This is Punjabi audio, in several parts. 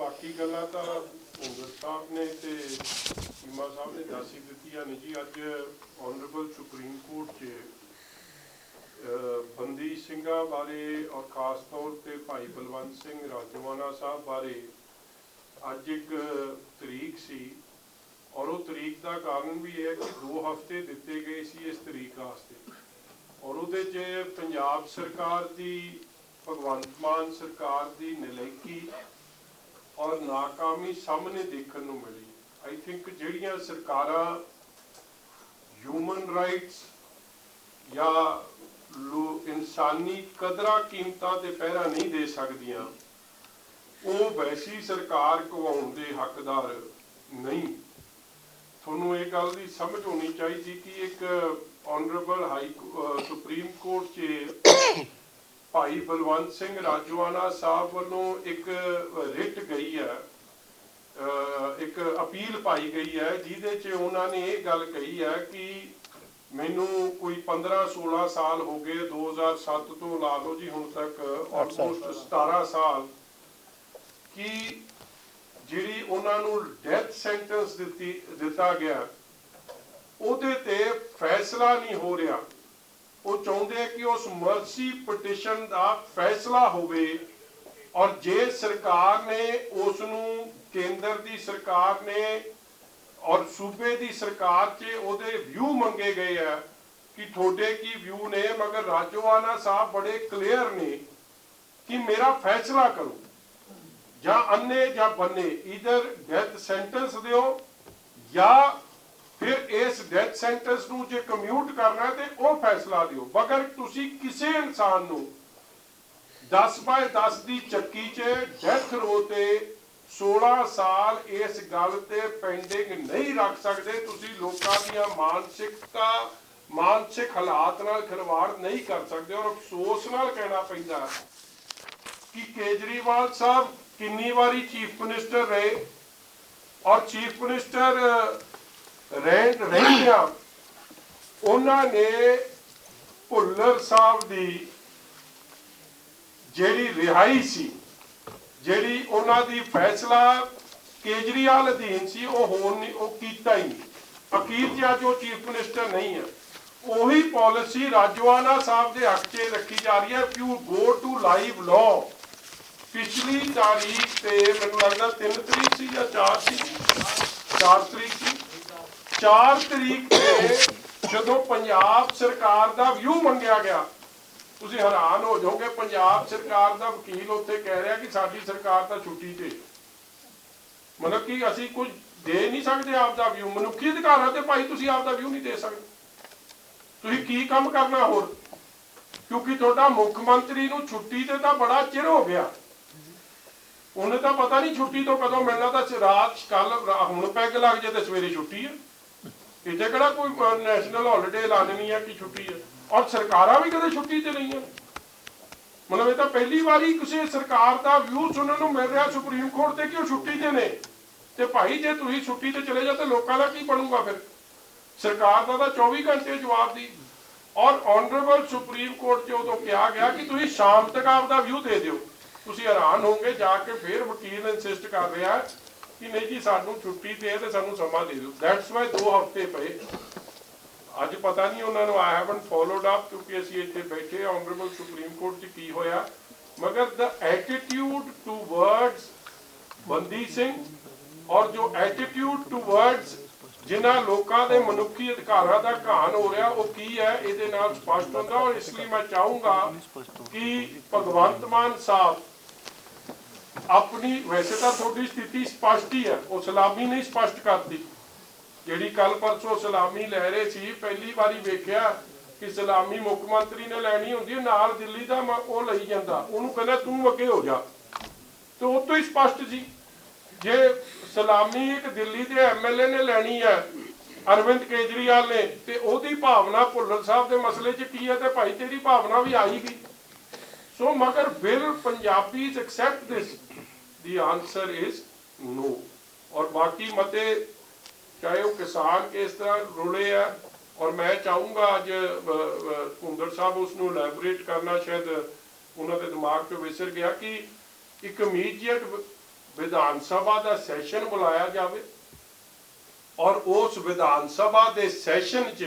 ਬਾਕੀ ਗੱਲਾਂ ਤਾਂ ਹੁੰਦਰ ਸਾਹਿਬ ਨੇ ਤੇ ਸੀਮਾ ਸਾਹਿਬ ਨੇ ਦੱਸ ਹੀ ਦਿੱਤੀਆਂ ਨੇ ਜੀ। ਅੱਜ ਆਨਰੇਬਲ ਸੁਪਰੀਮ ਕੋਰਟ 'ਚ ਬੰਦੀ ਸਿੰਘਾਂ ਬਾਰੇ ਔਰ ਖਾਸ ਤੌਰ ਤੇ ਭਾਈ ਬਲਵੰਤ ਸਿੰਘ ਰਾਜਵਾਨਾ ਸਾਹਿਬ ਬਾਰੇ ਅੱਜ ਇੱਕ ਤਰੀਕ ਸੀ ਔਰ ਉਹ ਤਰੀਕ ਦਾ ਕਾਰਨ ਵੀ ਇਹ ਹੈ ਕਿ 2 ਹਫ਼ਤੇ ਦਿੱਤੇ ਗਏ ਸੀ ਇਸ ਤਰੀਕ ਵਾਸਤੇ। ਔਰ ਉਹਦੇ 'ਚ ਪੰਜਾਬ ਸਰਕਾਰ ਦੀ, ਭਗਵੰਤ ਮਾਨ ਸਰਕਾਰ ਦੀ ਨਲਾਇਕੀ ਔਰ ਨਾਕਾਮੀ ਸਾਹਮਣੇ ਦੇਖਣ ਨੂੰ ਮਿਲੀ। ਆਈ ਥਿੰਕ ਜਿਹੜੀਆਂ ਸਰਕਾਰਾਂ ਹਿਊਮਨ ਰਾਈਟਸ ਜਾਂ ਲੋ ਇਨਸਾਨੀ ਕਦਰਾਂ ਕੀਮਤਾਂ ਤੇ ਪਹਿਰਾ ਨਹੀਂ ਦੇ ਸਕਦੀਆਂ, ਉਹ ਵੈਸੀ ਸਰਕਾਰ ਕਵਾਉਣ ਦੇ ਹੱਕਦਾਰ ਨਹੀਂ। ਤੁਹਾਨੂੰ ਇਹ ਗੱਲ ਦੀ ਸਮਝ ਹੋਣੀ ਚਾਹੀਦੀ ਕਿ ਇੱਕ ਆਨਰੇਬਲ ਹਾਈ ਸੁਪਰੀਮ ਕੋਰਟ 'ਚ ਭਾਈ ਬਲਵੰਤ ਸਿੰਘ ਰਾਜਵਾਨਾ ਸਾਹਿਬ ਵੱਲੋਂ ਇੱਕ ਰਿਟ ਗਈ ਹੈ ਇੱਕ ਅਪੀਲ ਪਾਈ ਗਈ ਹੈ, ਜਿਹਦੇ 'ਚ ਉਹਨਾਂ ਨੇ ਇਹ ਗੱਲ ਕਹੀ ਹੈ ਕਿ ਮੈਨੂੰ ਕੋਈ 15 16 ਸਾਲ ਹੋ ਗਏ 2007 ਤੋਂ ਲਾ ਲਓ ਜੀ ਹੁਣ ਤੱਕ ਆਲਮੋਸਟ 17 ਸਾਲ, ਕਿ ਜਿਹੜੀ ਉਹਨਾਂ ਨੂੰ ਡੈਥ ਸੈਂਟੈਂਸ ਦਿੱਤੀ, ਦਿੱਤਾ ਗਿਆ, ਉਹਦੇ ਤੇ ਫੈਸਲਾ ਨਹੀਂ ਹੋ ਰਿਹਾ। ਉਹ ਚਾਹੁੰਦੇ ਕਿ ਉਸ ਮਰਸੀ ਪਟੀਸ਼ਨ ਦਾ ਫੈਸਲਾ ਹੋਵੇ ਔਰ ਜੇ ਸਰਕਾਰ ਨੇ ਉਸ ਨੂੰ ਕੇਂਦਰ ਦੀ ਸਰਕਾਰ ਨੇ ਔਰ ਸੂਬੇ ਦੀ ਸਰਕਾਰ 'ਚ ਉਹਦੇ ਵਿਊ ਮੰਗੇ ਗਏ ਆ ਕਿ ਤੁਹਾਡੇ ਕੀ ਵਿਊ ਨੇ, ਮਗਰ ਰਾਜੋਆਨਾ ਸਾਹਿਬ ਬੜੇ ਕਲੀਅਰ ਨੇ ਕਿ ਮੇਰਾ ਫੈਸਲਾ ਕਰੋ। ਜਾਂ ਅੰਨੇ ਜਾਂ ਬੰਨੇ ਇਧਰ ਡੈਥ ਸੈਂਟੈਂਸ ਦਿਓ ਜਾਂ ਫਿਰ ਇਸ ਡੈਥ ਸੈਂਟੈਂਸ ਨੂੰ ਜੇ ਕਮਿਊਟ ਕਰਨਾ ਤੇ ਉਹ ਫੈਸਲਾ ਦਿਓ। ਮਗਰ ਤੁਸੀਂ ਕਿਸੇ ਇਨਸਾਨ ਨੂੰ 10 ਬਾਏ 10 ਦੀ ਚੱਕੀ 'ਚ ਡੈਥ ਰੋ ਤੇ 16 ਸਾਲ ਇਸ ਗੱਲ ਤੇ ਪੈਂਡਿੰਗ ਨਹੀਂ ਰੱਖ ਸਕਦੇ, ਤੁਸੀਂ ਲੋਕਾਂ ਦੀਆਂ ਮਾਨਸਿਕਤਾ, ਮਾਨਸਿਕ ਹਾਲਾਤ ਨਾਲ ਖਿਲਵਾੜ ਨਹੀਂ ਕਰ ਸਕਦੇ ਔਰ ਅਫਸੋਸ ਨਾਲ ਕਹਿਣਾ ਪੈਂਦਾ ਕਿ ਕੇਜਰੀਵਾਲ ਸਾਹਿਬ ਕਿੰਨੀ ਵਾਰੀ ਚੀਫ ਮਿਨਿਸਟਰ ਰਹੇ ਔਰ ਚੀਫ ਮਿਨਿਸਟਰ ਰਹਿ ਰਹਿੰਦਿਆਂ ਉਹਨਾਂ ਨੇ ਭੁੱਲਰ ਸਾਹਿਬ ਦੀ ਜਿਹੜੀ ਰਿਹਾਈ ਸੀ, ਜਿਹੜੀ ਉਹਨਾਂ ਦੀ ਫੈਸਲਾ ਕੇਜਰੀਵਾਲ ਅਧੀਨ ਸੀ, ਉਹ ਹੋਣ ਨਹੀਂ, ਉਹ ਕੀਤਾ ਹੀ ਨਹੀਂ। ਅਖੀਰ 'ਚ ਅੱਜ ਉਹ ਚੀਫ ਮਿਨਿਸਟਰ ਨਹੀਂ ਹੈ, ਉਹੀ ਪਾਲਿਸੀ ਰਾਜਵਾਨਾ ਸਾਹਿਬ ਦੇ ਹੱਕ 'ਚ ਰੱਖੀ ਜਾ ਰਹੀ ਹੈ। You go to live law ਪਿਛਲੀ ਤਾਰੀਖ ਤੇ ਮੈਨੂੰ ਲੱਗਦਾ 3 ਤਰੀਕ ਸੀ ਜਾਂ 4 ਸੀ 4 ਸੀ 4 ਤਰੀਕ ਤੇ ਜਦੋਂ ਪੰਜਾਬ ਸਰਕਾਰ ਦਾ ਵਿਊ ਮੰਗਿਆ ਗਿਆ, ਤੁਸੀਂ ਹੈਰਾਨ ਹੋ ਜਾਓਗੇ, ਪੰਜਾਬ ਸਰਕਾਰ ਦਾ ਵਕੀਲ ਉੱਥੇ ਕਹਿ ਰਿਹਾ ਕਿ ਸਾਡੀ ਸਰਕਾਰ ਤਾਂ ਛੁੱਟੀ ਤੇ। ਮਤਲਬ ਕਿ ਅਸੀਂ ਕੁਝ ਦੇ ਨਹੀਂ ਸਕਦੇ ਆਪ ਦਾ ਵਿਊ ਮਨੁੱਖੀ ਅਧਿਕਾਰਾਂ ਤੇ ਭਾਈ ਤੁਸੀਂ ਆਪ ਦਾ ਵਿਊ ਨਹੀਂ ਦੇ ਸਕਦੇ। ਤੁਸੀਂ ਕੀ ਕੰਮ ਕਰਨਾ ਹੋਰ? ਕਿਉਂਕਿ ਤੁਹਾਡਾ ਮੁੱਖ ਮੰਤਰੀ ਨੂੰ ਛੁੱਟੀ ਤੇ ਤਾਂ ਬੜਾ ਚਿਰ ਹੋ ਗਿਆ। ਉਹਨੇ ਤਾਂ ਪਤਾ ਨਹੀਂ ਛੁੱਟੀ ਤੋਂ ਕਦੋਂ ਮਿਲਣਾ ਤਾਂ ਰਾਤ ਕੱਲ ਹੁਣ ਪੈਗ ਲੱਗ ਜੇ ਤੇ ਸਵੇਰੇ ਛੁੱਟੀ ਹੈ ਇੱਥੇ ਕਿਹੜਾ ਕੋਈ ਨੈਸ਼ਨਲ ਹੌਲੀਡੇ ਐਲਾਨਣੀ ਹੈ ਕਿ ਛੁੱਟੀ ਹੈ ਔਰ ਸਰਕਾਰਾਂ ਵੀ ਕਦੇ ਛੁੱਟੀ ਤੇ ਨਹੀਂ ਹੈ ਮਤਲਬ ਇਹ ਤਾਂ ਪਹਿਲੀ ਵਾਰੀ ਕਿਸੇ ਸਰਕਾਰ ਦਾ ਵਿਊ ਸੁਣਨ ਨੂੰ ਮਿਲ ਰਿਹਾ ਸੁਪਰੀਮ ਕੋਰਟ ਤੇ ਕਿ ਉਹ ਛੁੱਟੀ ਤੇ ਨੇ? ਤੇ ਭਾਈ, ਜੇ ਤੁਸੀਂ ਛੁੱਟੀ ਤੇ ਚਲੇ ਜਾ ਤੇ ਲੋਕਾਂ ਦਾ ਕੀ ਬਣੂਗਾ ਫਿਰ? ਸਰਕਾਰ ਦਾ ਤਾਂ 24 ਘੰਟੇ ਜਵਾਬ ਦੀ। ਔਰ ਆਨਰੇਬਲ ਸੁਪਰੀਮ ਕੋਰਟ 'ਚ ਉਦੋਂ ਕਿਹਾ ਗਿਆ ਕਿ ਤੁਸੀਂ ਸ਼ਾਮ ਤੱਕ ਆਪਦਾ ਵਿਊ ਦੇ ਦਿਓ। ਤੁਸੀਂ ਹੈਰਾਨ ਹੋਵੋਗੇ, ਜਾ ਕੇ ਫਿਰ ਵਕੀਲ ਇਨਸਿਸਟ ਕਰ ਰਿਹਾ ਕਿ ਨਹੀਂ ਜੀ, ਸਾਨੂੰ ਛੁੱਟੀ ਤੇ ਤੇ ਸਾਨੂੰ ਸਮਾਂ ਦੇ ਦਿਓ। ਦੈਟਸ ਵਾਈ 2 ਹਫ਼ਤੇ ਪਏ। ਅੱਜ ਪਤਾ ਨਹੀਂ ਉਹਨਾਂ ਨੂੰ ਆਈ ਹੈਵਨਟ ਫੋਲੋਡ ਅਪ ਕਿਉਂਕਿ ਅਸੀਂ ਇੱਥੇ ਬੈਠੇ ਆਨਰੇਬਲ ਸੁਪਰੀਮ ਕੋਰਟ 'ਚ ਕੀ ਹੋਇਆ। ਮਗਰ ਦਾ ਐਟੀਟਿਊਡ ਟੂਵਰਡਸ ਬੰਦੀ ਸਿੰਘ ਔਰ ਜੋ ਐਟੀਟਿਊਡ ਟੂਵਰਡਸ ਜਿਨ੍ਹਾਂ ਲੋਕਾਂ ਦੇ ਮਨੁੱਖੀ ਅਧਿਕਾਰਾਂ ਦਾ ਘਾਣ ਹੋ ਰਿਹਾ, ਉਹ ਕੀ ਹੈ? ਇਹਦੇ ਨਾਲ ਸਪਸ਼ਟ ਹੁੰਦਾ ਔਰ ਇਸ ਲਈ ਮੈਂ ਚਾਹੂੰਗਾ ਕਿ ਭਗਵੰਤ ਮਾਨ ਸਾਹਿਬ ਆਪਣੀ, ਵੈਸੇ ਤਾਂ ਤੁਹਾਡੀ ਸਥਿਤੀ ਸਪਸ਼ਟ ਹੀ ਹੈ, ਉਹ ਸਲਾਮੀ ਨਹੀਂ ਸਪਸ਼ਟ ਕਰਦੀ। ਜਿਹੜੀ ਕੱਲ ਪਰਸੋਂ ਸਲਾਮੀ ਲੈ ਰਹੇ ਸੀ, ਪਹਿਲੀ ਵਾਰੀ ਵੇਖਿਆ ਕਿ ਸਲਾਮੀ ਮੁੱਖ ਮੰਤਰੀ ਨੇ ਲੈਣੀ ਹੁੰਦੀ ਹੈ, ਨਾਲ ਦਿੱਲੀ ਦਾ ਉਹ ਲਈ ਜਾਂਦਾ। ਉਹਨੂੰ ਕਹਿੰਦਾ, ਤੂੰ ਅੱਗੇ ਹੋ ਜਾ। ਤੇ ਉਹ ਤੋਂ ਹੀ ਸਪਸ਼ਟ ਸੀ। ਜੇ ਸਲਾਮੀ ਇੱਕ ਦਿੱਲੀ ਦੇ ਐਮਐਲਏ ਨੇ ਲੈਣੀ ਹੈ, ਅਰਵਿੰਦ ਕੇਜਰੀਵਾਲ ਨੇ, ਤੇ ਉਹਦੀ ਭਾਵਨਾ ਭੁੱਲਰ ਸਾਹਿਬ ਦੇ ਮਸਲੇ 'ਚ ਕੀ ਹੈ ਤੇ ਭਾਈ ਤੇਰੀ ਭਾਵਨਾ ਵੀ ਆਈ ਗਈ ਸੋ ਮਗਰ will Punjabis accept this the answer is no ਔਰ ਬਾਕੀ ਮਤੇ ਚਾਹੇ ਉਹ ਕਿਸਾਨ ਕਿਸ ਤਰ੍ਹਾਂ ਰੁਲੇ ਆ ਔਰ ਮੈਂ ਚਾਹੂੰਗਾ ਅੱਜ ਕੁੰਦਰ ਸਾਹਿਬ ਉਸ ਨੂੰ ਇਲੈਬੋਰੇਟ ਕਰਨਾ ਸ਼ਾਇਦ ਉਹਨਾਂ ਦੇ ਦਿਮਾਗ 'ਚੋਂ ਵਿਸਰ ਗਿਆ ਕਿ ਇੱਕ ਇਮੀਡੀਏਟ ਵਿਧਾਨ ਸਭਾ ਦਾ ਸੈਸ਼ਨ ਬੁਲਾਇਆ ਜਾਵੇ ਔਰ ਉਸ ਵਿਧਾਨ ਸਭਾ ਦੇ ਸੈਸ਼ਨ 'ਚ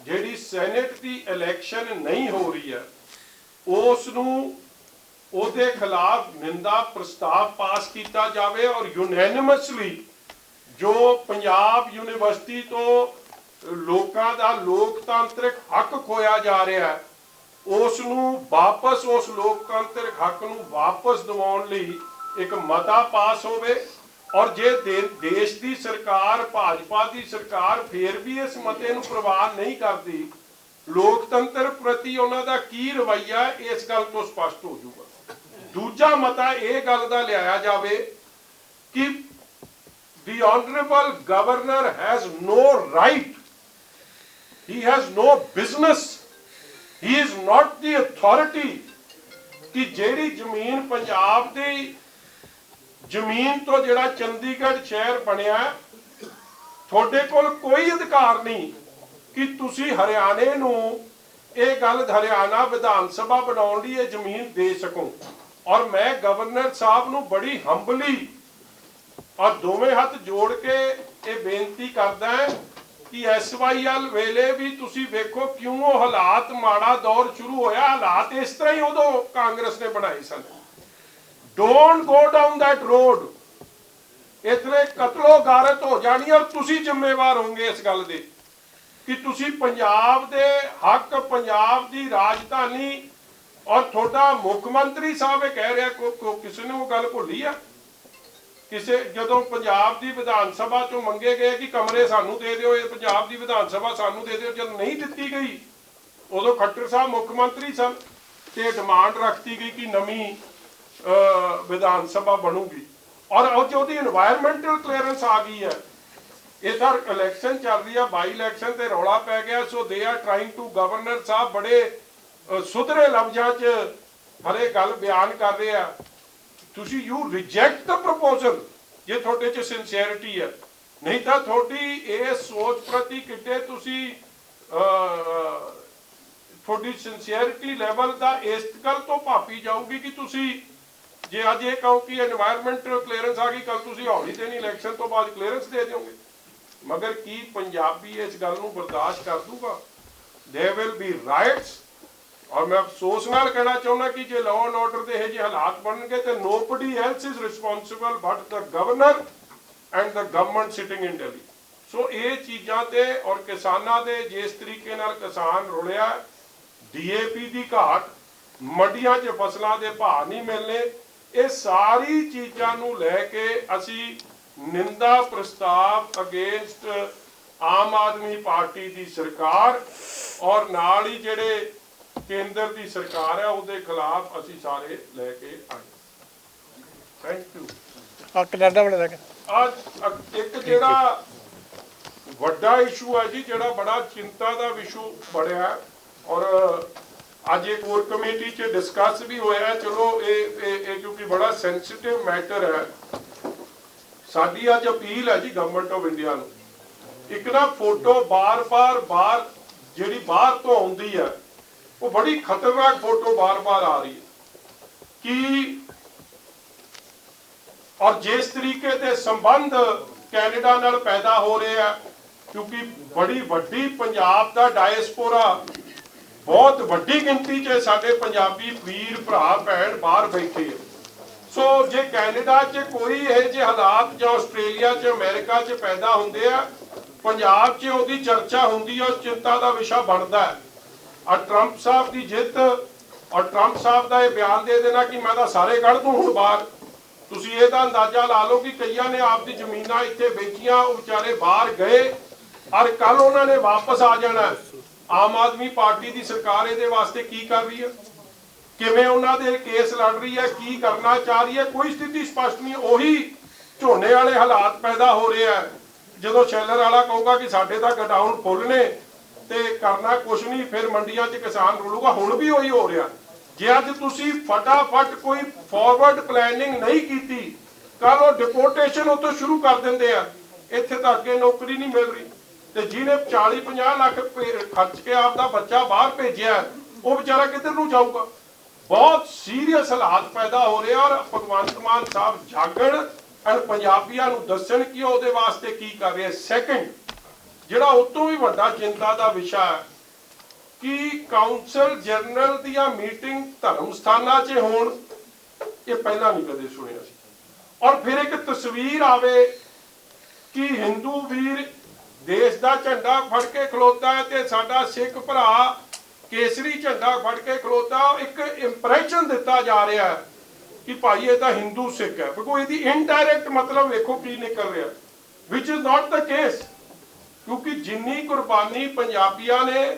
ਜਿਹੜੀ ਸੈਨੇਟ ਦੀ ਇਲੈਕਸ਼ਨ ਨਹੀਂ ਹੋ ਰਹੀ ਹੈ ਉਸ ਨੂੰ ਉਹਦੇ ਖਿਲਾਫ ਨਿੰਦਾ ਪ੍ਰਸਤਾਵ ਪਾਸ ਕੀਤਾ ਜਾਵੇ ਔਰ ਯੂਨੈਨਿਮਸਲੀ ਜੋ ਪੰਜਾਬ ਯੂਨੀਵਰਸਿਟੀ ਤੋਂ ਲੋਕਾਂ ਦਾ ਲੋਕਤਾਂਤਰਿਕ ਹੱਕ ਖੋਇਆ ਜਾ ਰਿਹਾ ਹੈ ਉਸ ਨੂੰ ਵਾਪਸ, ਉਸ ਲੋਕਤਾਂਤਰਿਕ ਹੱਕ ਨੂੰ ਵਾਪਸ ਦਿਵਾਉਣ ਲਈ ਇੱਕ ਮਤਾ ਪਾਸ ਹੋਵੇ ਔਰ ਜੇ ਦੇਸ਼ ਦੀ ਸਰਕਾਰ, ਭਾਜਪਾ ਦੀ ਸਰਕਾਰ ਫੇਰ ਵੀ ਇਸ ਮਤੇ ਨੂੰ ਪ੍ਰਵਾਨ ਨਹੀਂ ਕਰਦੀ, ਲੋਕਤੰਤਰ ਪ੍ਰਤੀ ਉਹਨਾਂ ਦਾ ਕੀ ਰਵੱਈਆ ਇਸ ਗੱਲ ਤੋਂ ਸਪਸ਼ਟ ਹੋ ਜਾਊਗਾ। ਦੂਜਾ ਮਤਾ ਇਹ ਗੱਲ ਦਾ ਲਿਆਇਆ ਜਾਵੇ ਕਿ the honorable governor has no right. He has no business. He is not the authority. ਕਿ ਜਿਹੜੀ ਜ਼ਮੀਨ ਪੰਜਾਬ ਦੀ ਜ਼ਮੀਨ ਤੋਂ ਜਿਹੜਾ ਚੰਡੀਗੜ੍ਹ ਸ਼ਹਿਰ ਬਣਿਆ, ਤੁਹਾਡੇ ਕੋਲ ਕੋਈ ਅਧਿਕਾਰ ਨਹੀਂ ਕਿ ਤੁਸੀਂ ਹਰਿਆਣੇ ਨੂੰ ਇਹ ਗੱਲ ਹਰਿਆਣਾ ਵਿਧਾਨ ਸਭਾ ਬਣਾਉਣ ਲਈ ਇਹ ਜ਼ਮੀਨ ਦੇ ਸਕੋ। ਔਰ ਮੈਂ ਗਵਰਨਰ ਸਾਹਿਬ ਨੂੰ ਬੜੀ ਹੰਬਲੀ ਔਰ ਦੋਵੇਂ ਹੱਥ ਜੋੜ ਕੇ ਇਹ ਬੇਨਤੀ ਕਰਦਾ ਕਿ ਐਸਵਾਈਐਲ ਵੇਲੇ ਵੀ ਤੁਸੀਂ ਵੇਖੋ ਕਿਉਂ ਉਹ ਹਾਲਾਤ ਮਾੜਾ ਦੌਰ ਸ਼ੁਰੂ ਹੋਇਆ। ਹਾਲਾਤ ਇਸ ਤਰ੍ਹਾਂ ਹੀ ਉਦੋਂ ਕਾਂਗਰਸ ਨੇ ਬਣਾਏ ਸਨ। Don't go down that road ਇਤਨੇ ਕਤਲੋ ਗਾਰਤ ਹੋ ਜਾਣੀ ਔਰ ਤੁਸੀਂ ਜ਼ਿੰਮੇਵਾਰ ਹੋਗੇ ਇਸ ਗੱਲ ਦੇ ਕਿ ਤੁਸੀਂ ਪੰਜਾਬ ਦੇ ਹੱਕ, ਪੰਜਾਬ ਦੀ ਰਾਜਧਾਨੀ ਔਰ ਤੁਹਾਡਾ ਮੁੱਖ ਮੰਤਰੀ ਸਾਹਿਬ ਇਹ ਕਹਿ ਰਿਹਾ ਕੋ ਕਿਸੇ ਨੇ ਉਹ ਗੱਲ ਭੁੱਲੀ ਆ? ਕਿਸੇ ਜਦੋਂ ਪੰਜਾਬ ਦੀ ਵਿਧਾਨ ਸਭਾ ਚੋਂ ਮੰਗੇ ਗਏ ਕਿ ਕਮਰੇ ਸਾਨੂੰ ਦੇ ਦਿਓ, ਇਹ ਪੰਜਾਬ ਦੀ ਵਿਧਾਨ ਸਭਾ ਸਾਨੂੰ ਦੇ ਦਿਓ, ਜਦ ਨਹੀਂ ਦਿੱਤੀ ਗਈ, ਉਦੋਂ ਖੱਟਰ ਸਾਹਿਬ ਮੁੱਖ ਮੰਤਰੀ ਸਨ ਤੇ ਡਿਮਾਂਡ ਰੱਖਤੀ ਗਈ ਕਿ ਨਵੀਂ ਵਿਧਾਨ ਸਭਾ ਬਣੂਗੀ। ਔਰ ਉਹ ਉਹਦੀ এনवायरमेंटल ਕਲੀਅਰੈਂਸ ਆ ਗਈ ਹੈ। ਇਧਰ ਇਲੈਕਸ਼ਨ ਚੱਲ ਰਹੀ ਆ ਬਾਈ ਇਲੈਕਸ਼ਨ ਤੇ ਰੌਲਾ ਪੈ ਗਿਆ so they are trying to governor ਸਾਹਿਬ ਬੜੇ ਸੁਧਰੇ ਲਫ਼ਜ਼ਾਂ 'ਚ ਹਰੇ ਗੱਲ ਬਿਆਨ ਕਰ ਰਹੇ ਆ। ਤੁਸੀਂ ਯੂ ਰਿਜੈਕਟ ਦਾ ਪ੍ਰਪੋਜ਼ਲ ਜੇ ਤੁਹਾਡੇ 'ਚ ਸਿੰਸੀਅਰਿਟੀ ਹੈ ਨਹੀਂ ਤਾਂ ਤੁਹਾਡੀ ਇਹ ਸੋਚ ਪ੍ਰਤੀ ਕਿਤੇ ਤੁਸੀਂ ਤੁਹਾਡੀ ਸਿੰਸੀਅਰਿਟੀ ਲੈਵਲ ਦਾ ਇਸ ਗੱਲ ਤੋਂ ਭਾਪੀ ਜਾਊਗੀ ਕਿ ਤੁਸੀਂ, ਜੇ ਅੱਜ ਇਹ ਕਹੋ ਕਿ এনवायरमेंट ਕਲੀਅਰੈਂਸ ਆ ਗਈ ਕੱਲ ਤੁਸੀਂ ਹੌਲੀ ਦੇਣੀ ਇਲੈਕਸ਼ਨ ਤੋਂ ਬਾਅਦ ਕਲੀਅਰੈਂਸ ਦੇ ਦਿਓਗੇ। ਮਗਰ ਕੀ ਪੰਜਾਬੀ ਇਸ ਗੱਲ ਨੂੰ ਬਰਦਾਸ਼ਤ ਕਰ ਦੂਗਾ? ਦੇ ਵਿਲ ਬੀ ਰਾਈਟਸ ਔਰ ਮੈਂ ਅਫਸੋਸ ਨਾਲ ਕਹਿਣਾ ਚਾਹੁੰਦਾ ਕਿ ਜੇ ਲਾਅ ਐਂਡ ਆਰਡਰ ਦੇ ਇਹ ਜਿਹੇ ਹਾਲਾਤ ਬਣਨਗੇ, ਤੇ nobody else is responsible but the governor and the government sitting in Delhi. ਸੋ ਇਹ ਚੀਜ਼ਾਂ ਤੇ ਔਰ ਕਿਸਾਨਾਂ ਦੇ ਜਿਸ ਤਰੀਕੇ ਨਾਲ ਕਿਸਾਨ ਰੁਲਿਆ ਡੀਏਪੀ ਦੀ ਘਾਟ, ਮੰਡੀਆਂ 'ਚ ਫਸਲਾਂ ਦੇ ਭਾਅ ਨਹੀਂ ਮਿਲਨੇ, ਇਹ ਸਾਰੀ ਚੀਜ਼ਾਂ ਨੂੰ ਲੈ ਕੇ ਅਸੀਂ ਨਿੰਦਾ ਪ੍ਰਸਤਾਵ ਅਗੇਂਸਟ ਆਮ ਆਦਮੀ ਪਾਰਟੀ ਦੀ ਸਰਕਾਰ ਔਰ ਨਾਲ ਹੀ ਜਿਹੜੇ ਕੇਂਦਰ ਦੀ ਸਰਕਾਰ ਹੈ ਉਹਦੇ ਖਿਲਾਫ ਅਸੀਂ ਸਾਰੇ ਲੈ ਕੇ ਆਏ। ਥੈਂਕ ਯੂ ਆ ਕੈਨੇਡਾ ਵਾਲੇ ਦਾ ਅੱਜ ਇੱਕ ਜਿਹੜਾ ਵੱਡਾ ਇਸ਼ੂ ਹੈ ਜੀ ਜਿਹੜਾ ਬੜਾ ਚਿੰਤਾ ਦਾ ਵਿਸ਼ੂ ਬਣਿਆ ਔਰ ਅੱਜ ਇੱਕ ਹੋਰ ਕਮੇਟੀ 'ਚ ਡਿਸਕਸ ਵੀ ਹੋਇਆ। ਚਲੋ ਇਹ ਇਹ ਕਿਉਂਕਿ ਬੜਾ ਸੈਂਸਿਟਿਵ ਮੈਟਰ ਹੈ। ਸਾਡੀ ਅੱਜ ਅਪੀਲ ਹੈ ਜੀ ਗਵਰਨਮੈਂਟ ਆਫ ਇੰਡੀਆ ਨੂੰ। ਇੱਕ ਨਾ ਫੋਟੋ ਬਾਰ-ਬਾਰ ਬਾਹਰ ਜਿਹੜੀ ਬਾਹਰ ਤੋਂ ਆਉਂਦੀ ਹੈ ਉਹ ਬੜੀ ਖਤਰਨਾਕ ਫੋਟੋ ਬਾਰ-ਬਾਰ ਆ ਰਹੀ ਹੈ ਕਿ ਔਰ ਜਿਸ ਤਰੀਕੇ ਦੇ ਸੰਬੰਧ ਕੈਨੇਡਾ ਨਾਲ ਪੈਦਾ ਹੋ ਰਹੇ ਆ, ਕਿਉਂਕਿ ਬੜੀ ਵੱਡੀ ਪੰਜਾਬ ਦਾ ਡਾਇਸਪੋਰਾ ਬਹੁਤ ਵੱਡੀ ਗਿਣਤੀ 'ਚ ਸਾਡੇ ਪੰਜਾਬੀ ਵੀਰ ਭਰਾ, ਭੈਣ ਬਾਹਰ ਬੈਠੇ ਆ। ਸੋ ਜੇ ਕੈਨੇਡਾ 'ਚ ਕੋਈ ਇਹ ਜਿਹੇ ਹਾਲਾਤ ਜਾਂ ਆਸਟ੍ਰੇਲੀਆ 'ਚ ਅਮਰੀਕਾ 'ਚ ਪੈਦਾ ਹੁੰਦੇ ਆ, ਪੰਜਾਬ 'ਚ ਉਹਦੀ ਚਰਚਾ ਹੁੰਦੀ ਹੈ ਉਸ ਚਿੰਤਾ ਦਾ ਵਿਸ਼ਾ ਬਣਦਾ ਹੈ। ਆ ਟਰੰਪ ਸਾਹਿਬ ਦੀ ਜਿੱਤ ਔਰ ਟਰੰਪ ਸਾਹਿਬ ਦਾ ਇਹ ਬਿਆਨ ਦੇ ਦੇਣਾ ਕਿ ਮੈਂ ਤਾਂ ਸਾਰੇ ਕੱਢ ਦੂੰ ਹੁਣ ਬਾਹਰ। ਤੁਸੀਂ ਇਹਦਾ ਅੰਦਾਜ਼ਾ ਲਾ ਲਓ ਕਿ ਕਈਆਂ ਨੇ ਆਪਦੀ ਜ਼ਮੀਨਾਂ ਇੱਥੇ ਵੇਚੀਆਂ, ਉਹ ਵਿਚਾਰੇ ਬਾਹਰ ਗਏ ਔਰ ਕੱਲ ਉਹਨਾਂ ਨੇ ਵਾਪਸ ਆ ਜਾਣਾ। ਆਮ ਆਦਮੀ ਪਾਰਟੀ ਦੀ ਸਰਕਾਰ ਇਹਦੇ ਵਾਸਤੇ ਕੀ ਕਰ ਰਹੀ ਹੈ? ਕਿਵੇਂ ਉਹਨਾਂ ਦੇ ਕੇਸ ਲੜ ਰਹੀ ਹੈ? ਕੀ ਕਰਨਾ ਚਾਹ ਰਹੀ ਹੈ? ਕੋਈ ਸਥਿਤੀ ਸਪਸ਼ਟ ਨਹੀਂ। ਉਹੀ ਝੋਨੇ ਵਾਲੇ ਹਾਲਾਤ ਪੈਦਾ ਹੋ ਰਹੇ ਆ ਜਦੋਂ ਸ਼ੈਲਰ ਵਾਲਾ ਕਹੂਗਾ ਕਿ ਸਾਡੇ ਤਾਂ ਗਡਾਊਨ ਫੁੱਲ ਨੇ ਤੇ ਕਰਨਾ ਕੁਛ ਨਹੀਂ, ਫਿਰ ਮੰਡੀਆਂ 'ਚ ਕਿਸਾਨ ਰੁਲੂਗਾ। ਹੁਣ ਵੀ ਉਹੀ ਹੋ ਰਿਹਾ। ਜੇ ਅੱਜ ਤੁਸੀਂ ਫਟਾਫਟ ਕੋਈ ਫਾਰਵਰਡ ਪਲੈਨਿੰਗ ਨਹੀਂ ਕੀਤੀ ਕੱਲ ਉਹ ਡਿਪੋਰਟੇਸ਼ਨ ਉਤੋਂ ਸ਼ੁਰੂ ਕਰ ਦਿੰਦੇ ਆ। ਇੱਥੇ ਤਾਂ ਅੱਗੇ ਨੌਕਰੀ ਨਹੀਂ ਮਿਲ ਰਹੀ। ਤੇ ਜਿਹਨੇ 40 50 ਲੱਖ ਖਰਚ ਕੇ ਆਪਦਾ ਬੱਚਾ ਬਾਹਰ ਭੇਜਿਆ, ਉਹ ਵਿਚਾਰਾ ਕਿੱਧਰ ਨੂੰ ਜਾਊਗਾ? ਬਹੁਤ ਸੀਰੀਅਸ ਹਾਲਾਤ ਪੈਦਾ ਹੋ ਰਹੇ ਔਰ ਭਗਵੰਤ ਮਾਨ ਸਾਹਿਬ ਜਾਗਣ ਐਂਡ ਪੰਜਾਬੀਆਂ ਨੂੰ ਦੱਸਣ ਕਿ ਉਹਦੇ ਵਾਸਤੇ ਕੀ ਕਰ ਰਿਹਾ। ਸੈਕੰਡ ਜਿਹੜਾ ਉਸ ਤੋਂ ਵੀ ਵੱਡਾ ਚਿੰਤਾ ਦਾ ਵਿਸ਼ਾ ਹੈ ਕਿ ਕਾਉਂਸਲ ਜਨਰਲ ਦੀਆਂ ਮੀਟਿੰਗ ਧਰਮ ਸਥਾਨਾਂ 'ਚ ਹੋਣ, ਇਹ ਪਹਿਲਾਂ ਨਹੀਂ ਕਦੇ ਸੁਣਿਆ ਸੀ। ਔਰ ਫਿਰ ਇੱਕ ਤਸਵੀਰ ਆਵੇ ਕਿ ਹਿੰਦੂ ਵੀਰ ਦੇਸ਼ ਦਾ ਝੰਡਾ ਫੜ ਕੇ ਖਲੋਤਾ ਹੈ ਤੇ ਸਾਡਾ ਸਿੱਖ ਭਰਾ ਕੇਸਰੀ ਝੰਡਾ ਫੜ ਕੇ ਖਲੋਤਾ ਇੱਕ ਇੰਪ੍ਰੈਸ਼ਨ ਦਿੱਤਾ ਜਾ ਰਿਹਾ ਹੈ ਕਿ ਭਾਈ ਇਹ ਤਾਂ ਹਿੰਦੂ ਸਿੱਖ ਹੈ। ਬਿਕੋ ਇਹਦੀ ਇਨਡਾਇਰੈਕਟ ਮਤਲਬ ਵੇਖੋ ਕੀ ਨਿਕਲ ਰਿਹਾ। ਵਿਚ ਇਜ਼ ਨਾਟ ਦਾ ਕੇਸ ਕਿਉਂਕਿ ਜਿੰਨੀ ਕੁਰਬਾਨੀ ਪੰਜਾਬੀਆਂ ਨੇ,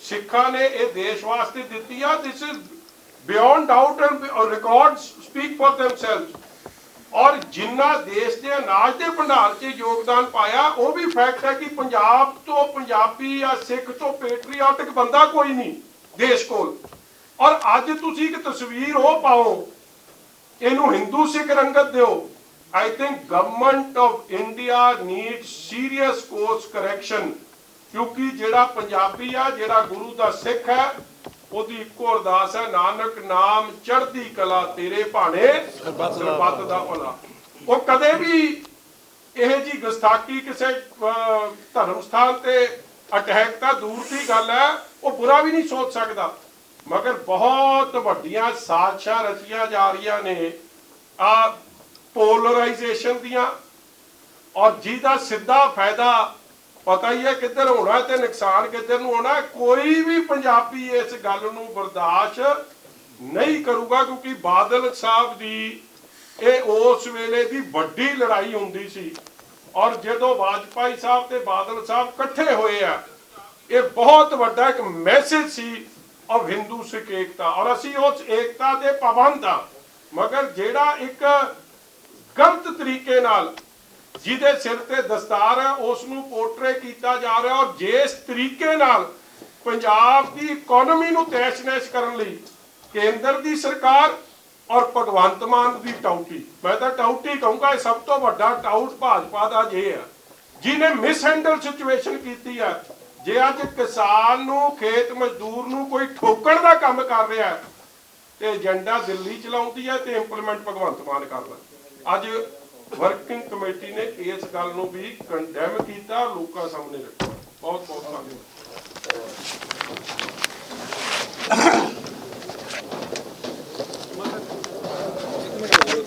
ਸਿੱਖਾਂ ਨੇ ਇਹ ਦੇਸ਼ ਵਾਸਤੇ ਦਿੱਤੀ ਆ this is beyond doubt and records speak for themselves. ਔਰ ਜਿੰਨਾ ਦੇਸ਼ ਦੇ ਅਨਾਜ ਦੇ ਭੰਡਾਰ 'ਚ ਯੋਗਦਾਨ ਪਾਇਆ, ਉਹ ਵੀ ਫੈਕਟ ਹੈ ਕਿ ਪੰਜਾਬ ਤੋਂ ਪੰਜਾਬੀ ਜਾਂ ਸਿੱਖ ਤੋਂ ਪੈਟਰੀਆਟਿਕ ਬੰਦਾ ਕੋਈ ਨਹੀਂ, ਦੇਸ਼ ਕੋਲ। ਔਰ ਅੱਜ ਤੁਸੀਂ ਇੱਕ ਤਸਵੀਰ ਉਹ ਪਾਓ, ਇਹਨੂੰ ਹਿੰਦੂ ਸਿੱਖ ਰੰਗਤ ਦਿਓ I think government of India need serious course correction ਕਿਉਂਕਿ ਜਿਹੜਾ ਪੰਜਾਬੀ ਆ ਜਿਹੜਾ ਗੁਰੂ ਦਾ ਸਿੱਖ ਹੈ ਉਹਦੀ ਇੱਕੋ ਅਰਦਾਸ ਹੈ ਨਾਨਕ ਨਾਮ ਚੜ੍ਹਦੀ ਕਲਾ ਤੇਰੇ ਭਾਣੇ ਸਰਬੱਤ ਦਾ ਭਲਾ ਉਹ ਕਦੇ ਵੀ ਇਹ ਜੀ ਗੁਸਤਾਖੀ ਕਿਸੇ ਧਰਮ ਸਥਾਨ ਤੇ ਅਟੈਕ ਤਾਂ ਦੂਰ ਦੀ ਗੱਲ ਹੈ ਉਹ ਬੁਰਾ ਵੀ ਨਹੀਂ ਸੋਚ ਸਕਦਾ ਮਗਰ ਬਹੁਤ ਵੱਡੀਆਂ ਸਾਜ਼ਿਸ਼ਾਂ ਰਚੀਆਂ ਜਾ ਰਹੀਆਂ ਨੇ ਆ ਪੋਲਰਾਈਜੇਸ਼ਨ ਦੀਆਂ। ਔਰ ਜਿਹਦਾ ਸਿੱਧਾ ਫਾਇਦਾ ਪਤਾ ਹੀ ਹੈ ਕਿੱਧਰ ਹੋਣਾ ਤੇ ਨੁਕਸਾਨ ਕਿੱਧਰ ਨੂੰ ਹੋਣਾ ਕੋਈ ਵੀ ਪੰਜਾਬੀ ਇਸ ਗੱਲ ਨੂੰ ਬਰਦਾਸ਼ਤ ਨਹੀਂ ਕਰੂਗਾ ਕਿਉਂਕਿ ਬਾਦਲ ਸਾਹਿਬ ਦੀ ਇਹ ਉਸ ਵੇਲੇ ਦੀ ਵੱਡੀ ਲੜਾਈ ਹੁੰਦੀ ਸੀ। ਔਰ ਜਦੋਂ ਵਾਜਪਾਈ ਸਾਹਿਬ ਤੇ ਬਾਦਲ ਸਾਹਿਬ ਇਕੱਠੇ ਹੋਏ ਆ, ਇਹ ਬਹੁਤ ਵੱਡਾ ਇੱਕ ਮੈਸੇਜ ਸੀ ਆਫ ਹਿੰਦੂ ਸਿੱਖ ਏਕਤਾ ਔਰ ਅਸੀਂ ਉਸ ਏਕਤਾ ਦੇ ਪਾਬੰਦ ਆ। ਮਗਰ ਜਿਹੜਾ ਇੱਕ ਗਲਤ ਤਰੀਕੇ ਨਾਲ ਜਿਹਦੇ ਸਿਰ ਤੇ ਦਸਤਾਰ ਹੈ ਉਸ ਨੂੰ ਪੋਰਟਰੇ ਕੀਤਾ ਜਾ ਰਿਹਾ ਔਰ ਜਿਸ ਤਰੀਕੇ ਨਾਲ ਪੰਜਾਬ ਦੀ ਇਕਨੋਮੀ ਨੂੰ ਤੈਸ਼-ਨੈਸ਼ ਕਰਨ ਲਈ ਕੇਂਦਰ ਦੀ ਸਰਕਾਰ ਔਰ ਭਗਵੰਤ ਮਾਨ ਦੀ ਟਾਊਟੀ, ਮੈਂ ਤਾਂ ਟਾਊਟੀ ਕਹੂੰਗਾ, ਇਹ ਸਭ ਤੋਂ ਵੱਡਾ ਟਾਊਟ ਭਾਜਪਾ ਦਾ ਜੇ ਹੈ। ਜਿਹਨੇ ਮਿਸਹੈਂਡਲ ਸਿਚੁਏਸ਼ਨ ਕੀਤੀ ਹੈ, ਜੇ ਅੱਜ ਕਿਸਾਨ ਨੂੰ, ਖੇਤ ਮਜ਼ਦੂਰ ਨੂੰ ਕੋਈ ਠੋਕਣ ਦਾ ਕੰਮ ਕਰ ਰਿਹਾ ਤੇ ਏਜੰਡਾ ਦਿੱਲੀ ਚਲਾਉਂਦੀ ਹੈ ਤੇ ਇੰਪਲੀਮੈਂਟ ਭਗਵੰਤ ਮਾਨ ਕਰਦਾ ਅੱਜ ਵਰਕਿੰਗ ਕਮੇਟੀ ਨੇ ਇਸ ਗੱਲ ਨੂੰ ਵੀ ਕੰਡੈਮ ਕੀਤਾ, ਲੋਕਾਂ ਸਾਹਮਣੇ ਰੱਖਿਆ। ਬਹੁਤ ਬਹੁਤ ਧੰਨਵਾਦ।